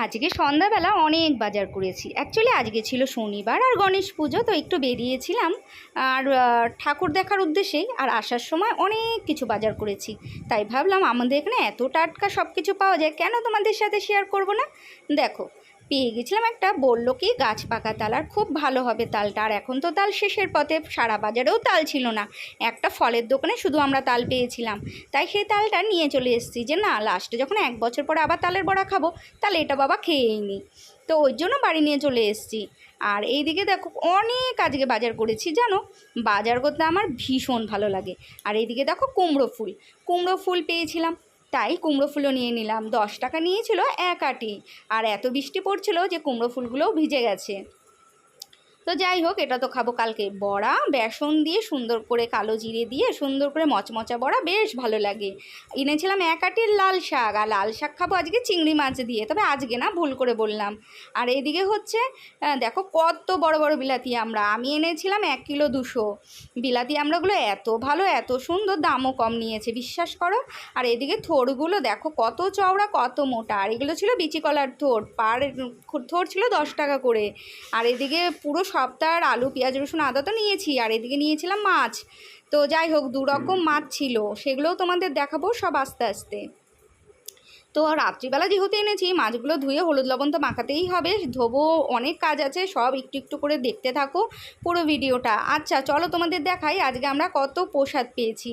আজকে সন্ধ্যাবেলা অনেক বাজার করেছি। অ্যাকচুয়ালি আজকে ছিল শনিবার আর গণেশ পুজো, তো একটু বেরিয়েছিলাম। আর ঠাকুর দেখার উদ্দেশ্যেই আর আসার সময় অনেক কিছু বাজার করেছি। তাই ভাবলাম আমাদের এখানে এত টাটকা সব কিছু পাওয়া যায়, কেন তোমাদের সাথে শেয়ার করব না? দেখো পেয়ে গেছিলাম একটা, বলল কি, গাছ পাকা তাল, আর খুব ভালো হবে তালটা। আর এখন তো তাল শেষের পথে, সারা বাজারেও তাল ছিল না। একটা ফলের দোকানে শুধু আমরা তাল পেয়েছিলাম। তাই সেই তালটা নিয়ে চলে এসেছি যে, না লাস্টে যখন এক বছর পরে আবার তালের বড়া খাব, তাহলে এটা বাবা খেয়েই নি। তো ওই জন্য বাড়ি নিয়ে চলে এসেছি। আর এইদিকে দেখো, অনেক আজকে বাজার করেছি, জানো? বাজার করতে আমার ভীষণ ভালো লাগে। আর এইদিকে দেখো কুমড়ো ফুল। কুমড়ো ফুল পেয়েছিলাম। তাই কুমড়ো ফুলও নিয়ে নিলাম। দশ টাকা নিয়েছিল এক আটি। আর এত বৃষ্টি পড়ছিল যে কুমড়ো ফুলগুলোও ভিজে গেছে। তো যাই হোক, এটা তো খাব কালকে। বড়া, বেসন দিয়ে সুন্দর করে কালো জিরে দিয়ে সুন্দর করে মচমচা বড়া, বেশ ভালো লাগে। এনেছিলাম এক আটির লাল শাক, আর লাল শাক খাব আজকে চিংড়ি মাছ দিয়ে। তবে আজকে না, ভুল করে বললাম। আর এদিকে হচ্ছে দেখো কত বড় বড় বিলাতি আমরা। আমি এনেছিলাম এক কিলো দুশো। বিলাতি আমড়াগুলো এত ভালো, এত সুন্দর, দামও কম নিয়েছে, বিশ্বাস করো। আর এদিকে থোড়গুলো দেখো কত চওড়া, কত মোটা। আর এগুলো ছিল বিচি কলার থোড় পার থোড় ছিল দশ টাকা করে। আর এদিকে পুরো সপ্তাহের আলু, পেঁয়াজ, রসুন, আদা তো নিয়েছি, আর এদিকে নিয়েছিলাম মাছ। তো যাই হোক, দুরকম মাছ ছিল। সেগুলোও তোমাদের দেখাবো সব আস্তে আস্তে। তো রাত্রিবেলা যেহেতু এনেছি, মাছগুলো ধুয়ে হলুদ লবণ তো মাখাতেই হবে। ধোবো, অনেক কাজ আছে, সব একটু একটু করে দেখতে থাকো পুরো ভিডিওটা। আচ্ছা চলো তোমাদের দেখাই আজকে আমরা কত প্রসাদ পেয়েছি।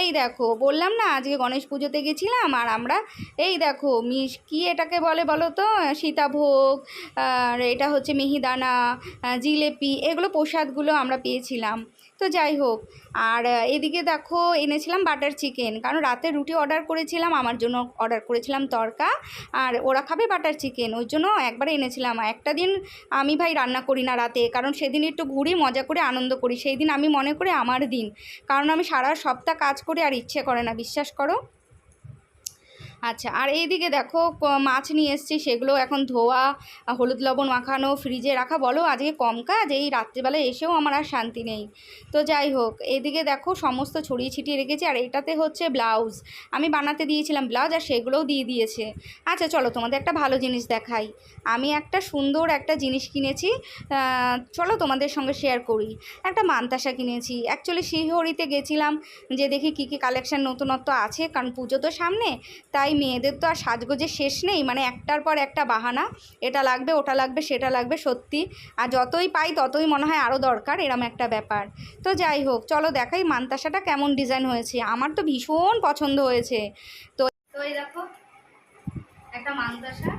এই দেখো, বললাম না আজকে গণেশ পুজোতে গেছিলাম আর আমরা, এই দেখো, মিস, কি এটাকে বলে বলো তো? সীতাভোগ, আর এটা হচ্ছে মিহিদানা জিলেপি, এগুলো প্রসাদগুলো আমরা পেয়েছিলাম। তো যাই হোক, আর এদিকে দেখো এনেছিলাম বাটার চিকেন কারণ রাতে রুটি অর্ডার করেছিলাম, আমার জন্য অর্ডার করেছিলাম তরকা, আর ওরা খাবে বাটার চিকেন ওই জন্য একবার এনেছিলাম। একটা দিন আমি ভাই রান্না করি না রাতে, কারণ সেদিন একটু ঘুরি, মজা করে, আনন্দ করি, সেই দিন আমি মনে করি আমার দিন, কারণ আমি সারা সপ্তাহ কাজ করে আর ইচ্ছে করে না, বিশ্বাস করো। আচ্ছা আর এইদিকে দেখো মাছ নিয়ে এসেছি, সেগুলো এখন ধোয়া, হলুদ লবণ মাখানো, ফ্রিজে রাখা। বলো, আজকে কম কাজ? এই রাত্রিবেলা এসেও আমার আর শান্তি নেই। তো যাই হোক এদিকে দেখো, সমস্ত ছড়িয়ে ছিটিয়ে রেখেছি, আর এটাতে হচ্ছে ব্লাউজ। আমি বানাতে দিয়েছিলাম ব্লাউজ, আর সেগুলোও দিয়ে দিয়েছে। আচ্ছা চলো, তোমাদের একটা ভালো জিনিস দেখাই। আমি একটা সুন্দর একটা জিনিস কিনেছি চলো তোমাদের সঙ্গে শেয়ার করি। একটা মান্তাসা কিনেছি। অ্যাকচুয়ালি শিহরিতে গেছিলাম, যে দেখি কী কী কালেকশান নতুনত্ব আছে, কারণ পুজো তো সামনে, তাই মেয়েদের তো আর সাজগোজে শেষ নেই মানে একটার পর একটা বাহানা, এটা লাগবে, ওটা লাগবে, সেটা লাগবে, সত্যি। আর যতই পাই ততই মনে হয় আরও দরকার, এরম একটা ব্যাপার। তো যাই হোক, চলো দেখাই মান্তাসাটা কেমন ডিজাইন হয়েছে। আমার তো ভীষণ পছন্দ হয়েছে। তো তো এই দেখো, একটা মান্তাসা।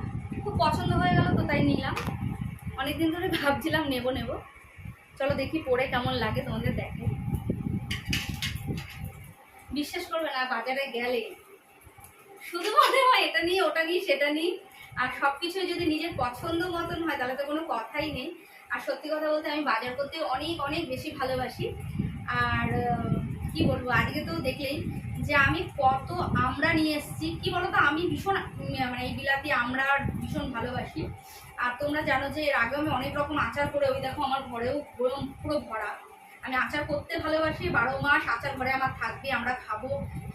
খুব পছন্দ হয়ে গেল তো, তাই নিলাম। অনেকদিন ধরে ভাবছিলাম নেব নেব। চলো দেখি পরে কেমন লাগে তোমাদের দেখো। বিশ্বাস করবে না, বাজারে গেলে। শুধু মনে হয় এটা নিয়ে, ওটা নিই সেটা নিই আর সব কিছু যদি নিজের পছন্দ মতন হয়, তাহলে তো কোনো কথাই নেই। আর সত্যি কথা বলতে আমি বাজার করতে অনেক অনেক বেশি ভালোবাসি। আর কি বলব, আজকে তো দেখলেই যে আমি কত আমরা নিয়ে এসেছি। কি বলতো, আমি ভীষণ মানে এই বিলাতি আমরা ভীষণ ভালোবাসি। আর তোমরা জানো যে এর আগেও আমি অনেক রকম আচার করে, ওই দেখো আমার ঘরেও পুরো পুরো ভরা। আমি আচার করতে ভালোবাসি, বারো মাস আচার ঘরে আমার থাকবে, আমরা খাব,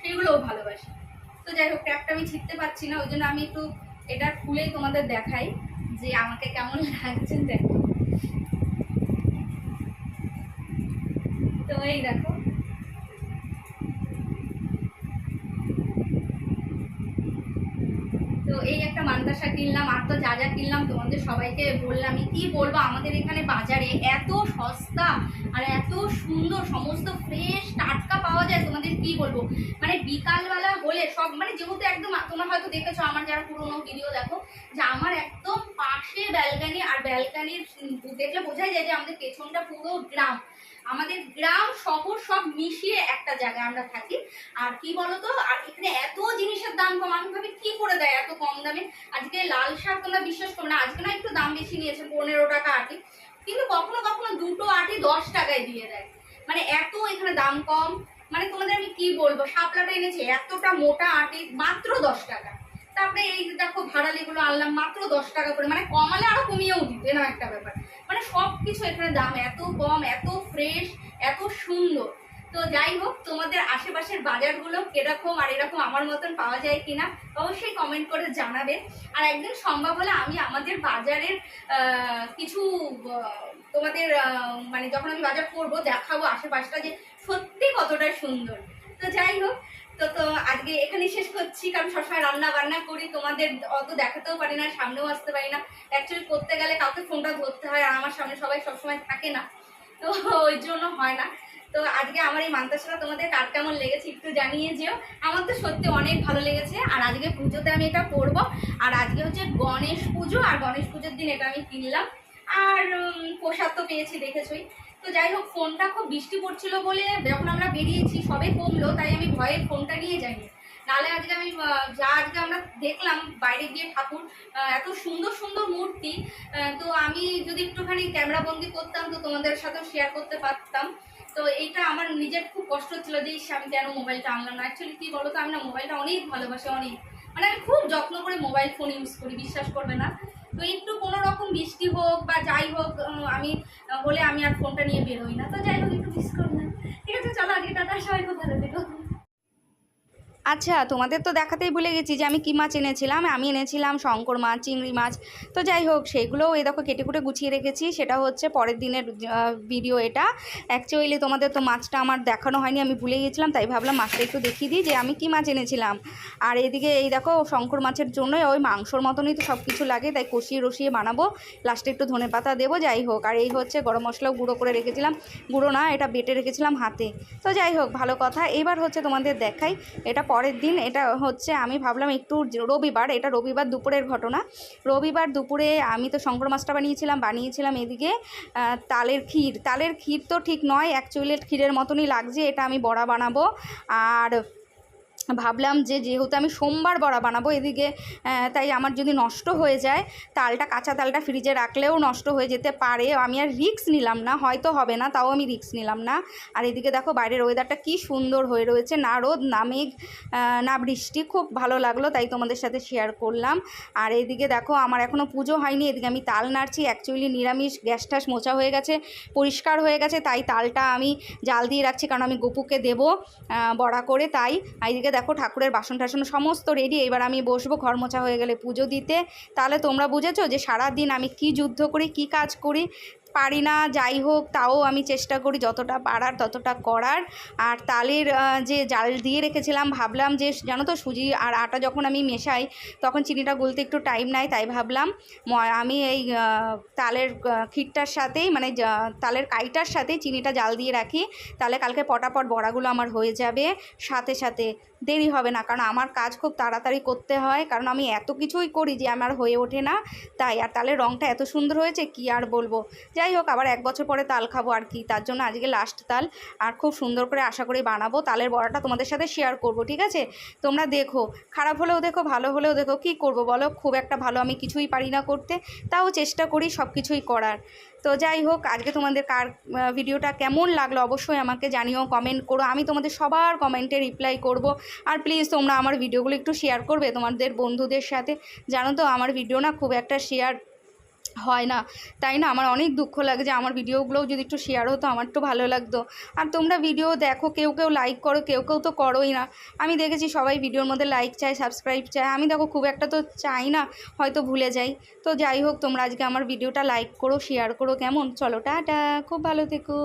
সেগুলোও ভালোবাসি। তো যাই হোক ট্যাপটা আমি ছিটতে পারছি না, ওই জন্য আমি একটু এটা খুলেই তোমাদের দেখাই যে আমাকে কেমন লাগছে, দেখো। তো এই দেখো। তো এই একটা মান্দাসা কিনলাম, আর তো যা যা কিনলাম তোমাদের সবাইকে বললাম কি বলব, আমাদের এখানে বাজারে এত সস্তা আর এত সুন্দর, সমস্ত ফ্রেশ টাটকা পাওয়া যায় তোমাদের কি বলব? মানে বিকালবেলা হলে সব মানে যেহেতু একদম তোমরা হয়তো দেখেছ আমার যারা পুরোনো ভিডিও দেখো, যে আমার একদম পাশে ব্যালকানি আর ব্যালকানির দেখলে বোঝাই যায় যে আমাদের পেছনটা পুরো গ্রাম। আমাদের গ্রাম শহর সব মিশিয়ে একটা জায়গায় আমরা থাকি। আর কি বলতো? আর এখানে এত জিনিসের দাম কম, আমি ভাবি কি করে দেয় এত কম দামে? আজকে লাল শাক তোমরা বিশ্বাস করো না, আজকে না একটু দাম বেশি নিয়েছে, পনেরো টাকা আটি। কিন্তু কখনো কখনো দুটো আটি দশ টাকায় দিয়ে দেয়। মানে এত এখানে দাম কম। মানে তোমাদের আমি কি বলব? শাপলাটা এনেছি, এতটা মোটা আটি, মাত্র দশ টাকা। তারপরে এই দেখো ভাড়ালিগুলো আনলাম, মাত্র দশ টাকা করে। মানে কমালে আরও কমিয়েও দিত এরকম একটা ব্যাপার। মানে সব কিছু এখানে দাম, এত কম, এত ফ্রেশ এত সুন্দর। তো যাই হোক, তোমাদের আশেপাশের বাজারগুলো কীরকম আর এরকম আমার মতন পাওয়া যায় কিনা, অবশ্যই কমেন্ট করে জানাবে। আর একদিন সম্ভব হলে আমি আমাদের বাজারের কিছু তোমাদের মানে যখন আমি বাজার করব, দেখাবো আশেপাশটা যে সত্যি কতটা সুন্দর। তো যাই হোক, তো তো আজকে এখানে শেষ করছি, কারণ সবসময় রান্না বান্না করি, তোমাদের অত দেখাতেও পারি না, সামনেও আসতে পারি না। অ্যাকচুয়ালি করতে গেলে কাউকে ফোনটা ধরতে হয়, আর আমার সামনে সবাই সবসময় থাকে না। তো ওই জন্য হয় না। তো আজকে আমার এই মান্তাসাটা তোমাদের কার কেমন লেগেছে একটু জানিয়ে যেও। আমার তো সত্যি অনেক ভালো লেগেছে, আর আজকে পুজোতে আমি এটা করব। আর আজকে হচ্ছে গণেশ পুজো, আর গণেশ পুজোর দিন এটা আমি কিনলাম। আর প্রসাদ তো পেয়েছি, দেখেছই। তো যাই হোক, ফোনটা খুব বৃষ্টি পড়ছিল বলে যখন আমরা বেরিয়েছি, সবে কমলো, তাই আমি ভয়ে ফোনটা নিয়ে যাইনি। নাহলে আজকে আমি যা আজকে আমরা দেখলাম বাইরে গিয়ে ঠাকুর এত সুন্দর সুন্দর মূর্তি তো আমি যদি একটুখানি ক্যামেরা বন্দি করতাম, তো তোমাদের সাথেও শেয়ার করতে পারতাম। তো এইটা আমার নিজের খুব কষ্ট ছিল যে আমি কেন মোবাইলটা আনলাম না? অ্যাকচুয়ালি কী বলো তো আমি না মোবাইলটা অনেক ভালোবাসি, অনেক। মানে আমি খুব যত্ন করে মোবাইল ফোন ইউজ করি, বিশ্বাস করবে না। তো একটু কোনো রকম বৃষ্টি হোক বা যাই হোক আমি, হলে আমি আর ফোনটা নিয়ে বেরোই না। তো যাই হোক, একটু মিস করি না ঠিক আছে চলো আজকে টাটা সবাই খুব ভালো থেকো আচ্ছা তোমাদের তো দেখাতেই ভুলে গেছি যে আমি কী মাছ এনেছিলাম। আমি এনেছিলাম শঙ্কর মাছ, চিংড়ি মাছ। তো যাই হোক সেইগুলোও এই দেখো কেটে কুটে গুছিয়ে রেখেছি। সেটা হচ্ছে পরের দিনের ভিডিও এটা। অ্যাকচুয়ালি তোমাদের তো মাছটা আমার দেখানো হয়নি, আমি ভুলে গেছিলাম, তাই ভাবলাম মাছটা একটু দেখিয়ে দিই যে আমি কী মাছ এনেছিলাম। আর এদিকে এই দেখো শঙ্কর মাছের জন্যই ওই মাংসর মতনই তো সব কিছু লাগে, তাই কষিয়ে রসিয়ে বানাবো। লাস্টে একটু ধনে পাতা দেবো, যাই হোক। আর এই হচ্ছে গরম মশলাও গুঁড়ো করে রেখেছিলাম। গুঁড়ো না, এটা বেটে রেখেছিলাম হাতে। তো যাই হোক, ভালো কথা। এবার হচ্ছে তোমাদের দেখাই, এটা পরের দিন এটা হচ্ছে আমি ভাবলাম একটু রবিবার, এটা রবিবার দুপুরের ঘটনা। রবিবার দুপুরে আমি তো শঙ্কর মাছটা বানিয়েছিলাম বানিয়েছিলাম এদিকে তালের ক্ষীর। তালের ক্ষীর তো ঠিক নয় অ্যাকচুয়ালি ক্ষীরের মতনই লাগছে, এটা আমি বড়া বানাবো। আর ভাবলাম যে যেহেতু আমি সোমবার বড়া বানাবো এদিকে তাই আমার যদি নষ্ট হয়ে যায়, তালটা কাঁচা তালটা ফ্রিজে রাখলেও নষ্ট হয়ে যেতে পারে। আমি আর রিক্স নিলাম না, হয়তো হবে না, তাও আমি রিক্স নিলাম না। আর এদিকে দেখো বাইরের ওয়েদারটা কি সুন্দর হয়ে রয়েছে, না রোদ, না মেঘ না বৃষ্টি, খুব ভালো লাগল, তাই তোমাদের সাথে শেয়ার করলাম। আর এদিকে দেখো আমার এখনও পুজো হয়নি, এদিকে আমি তাল নাড়ছি অ্যাকচুয়ালি নিরামিষ, গ্যাস ট্যাস মোচা হয়ে গেছে, পরিষ্কার হয়ে গেছে, তাই তালটা আমি জাল দিয়ে রাখছি, কারণ আমি গপুকে দেবো বড়া করে, তাই এদিকে দেখো ঠাকুরের বাসন টাসন সমস্ত রেডি এবার আমি বসবো ঘরমোছা হয়ে গেলে পুজো দিতে। তাহলে তোমরা বুঝেছ যে সারা দিন আমি কি যুদ্ধ করি, কি কাজ করি? পারি না, যাই হোক, তাও আমি চেষ্টা করি যতটা পারার ততটা করার। আর তালের যে জাল দিয়ে রেখেছিলাম, ভাবলাম যে জানো তো সুজি আর আটা যখন আমি মেশাই, তখন চিনিটা গুলতে একটু টাইম নেয়, তাই ভাবলাম আমি এই তালের ক্ষীরটার সাথেই মানে তালের কাইটার সাথে চিনিটা জাল দিয়ে রাখি। তাহলে কালকে পটাপট বড়াগুলো আমার হয়ে যাবে সাথে সাথে। দেরি হবে না, কারণ আমার কাজ খুব তাড়াতাড়ি করতে হয়, কারণ আমি এত কিছুই করি যে আমার হয়ে ওঠে না। তাই, আর তালের রঙটা এত সুন্দর হয়েছে, কি আর বলব? যাই হোক, আবার এক বছর পরে তাল খাব আর কি। তার জন্য আজকে লাস্ট তাল। আর খুব সুন্দর করে আশা করি বানাবো। তালের বড়াটা তোমাদের সাথে শেয়ার করব, ঠিক আছে? তোমরা দেখো, খারাপ হলেও দেখো, ভালো হলেও দেখো, কি করব বলো? খুব একটা ভালো আমি কিছুই পারি না করতে। তাও চেষ্টা করি সব কিছুই করার। তো যাই হোক, আজকে তোমাদের কার ভিডিওটা কেমন লাগল অবশ্যই আমাকে জানিও কমেন্ট করো। আমি তোমাদের সবার কমেন্টে রিপ্লাই করব। আর প্লিজ তোমরা আমার ভিডিওগুলো একটু শেয়ার করবে তোমাদের বন্ধুদের সাথে। জানো তো, আমার ভিডিও না খুব একটা শেয়ার হয় না। তাই না? আমার অনেক দুঃখ লাগে যে আমার ভিডিওগুলোও যদি একটু শেয়ার হতো, আমার তো ভালো লাগতো। আর তোমরা ভিডিও দেখো, কেউ কেউ লাইক করো, কেউ কেউ তো করোই না। আমি দেখেছি সবাই ভিডিওর মধ্যে লাইক চায় সাবস্ক্রাইব চায়। আমি দেখো খুব একটা তো চাই না, হয়তো ভুলে যাই। তো যাই হোক, তোমরা আজকে আমার ভিডিওটা লাইক করো শেয়ার করো কেমন? চলো, টাটা। খুব ভালো থেকো।